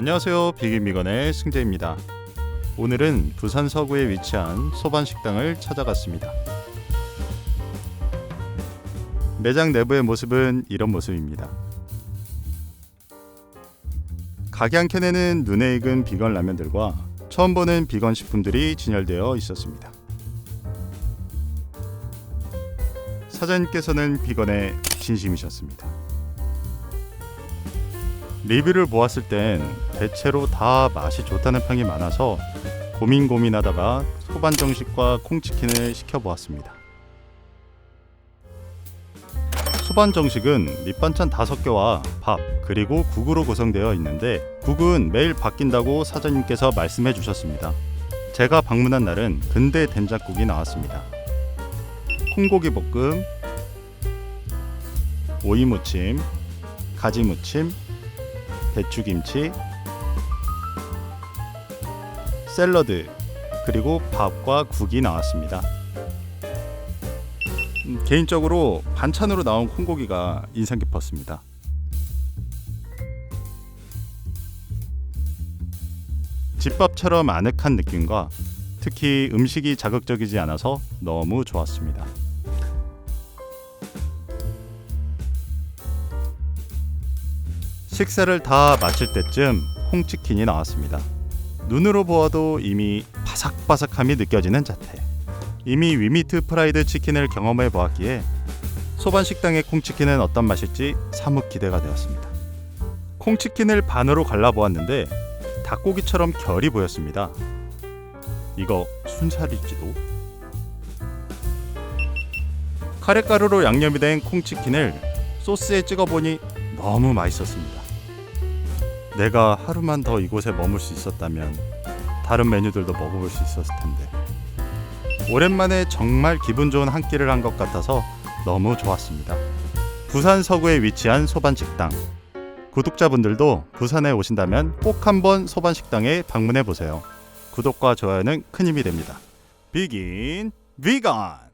안녕하세요. 비기미건의 승재입니다. 오늘은 부산 서구에 위치한 소반 식당을 찾아갔습니다. 매장 내부의 모습은 이런 모습입니다. 가게 한 켠에는 눈에 익은 비건 라면들과 처음 보는 비건 식품들이 진열되어 있었습니다. 사장님께서는 비건에 진심이셨습니다. 리뷰를 보았을 땐 대체로 다 맛이 좋다는 평이 많아서 고민 고민하다가 소반 정식과 콩치킨을 시켜 보았습니다. 소반 정식은 밑반찬 5개와 밥 그리고 국으로 구성되어 있는데 국은 매일 바뀐다고 사장님께서 말씀해 주셨습니다. 제가 방문한 날은 근대 된장국이 나왔습니다. 콩고기 볶음, 오이 무침, 가지 무침, 배추김치, 샐러드, 그리고 밥과 국이 나왔습니다. 음, 개인적으로 반찬으로 나온 콩고기가 인상 깊었습니다. 집밥처럼 아늑한 느낌과 특히 음식이 자극적이지 않아서 너무 좋았습니다. 식사를 다 마칠 때쯤 콩치킨이 나왔습니다. 눈으로 보아도 이미 바삭바삭함이 느껴지는 자태. 이미 위미트 프라이드 치킨을 경험해 보았기에 소반 식당의 콩치킨은 어떤 맛일지 사뭇 기대가 되었습니다. 콩치킨을 반으로 갈라 보았는데 닭고기처럼 결이 보였습니다. 이거 순살일지도? 카레가루로 양념이 된 콩치킨을 소스에 찍어 보니 너무 맛있었습니다. 내가 하루만 더 이곳에 머물 수 있었다면 다른 메뉴들도 먹어볼 수 있었을 텐데. 오랜만에 정말 기분 좋은 한 끼를 한 것 같아서 너무 좋았습니다. 부산 서구에 위치한 소반 식당. 구독자분들도 부산에 오신다면 꼭 한번 소반 식당에 방문해 보세요. 구독과 좋아요는 큰 힘이 됩니다. 비긴 비건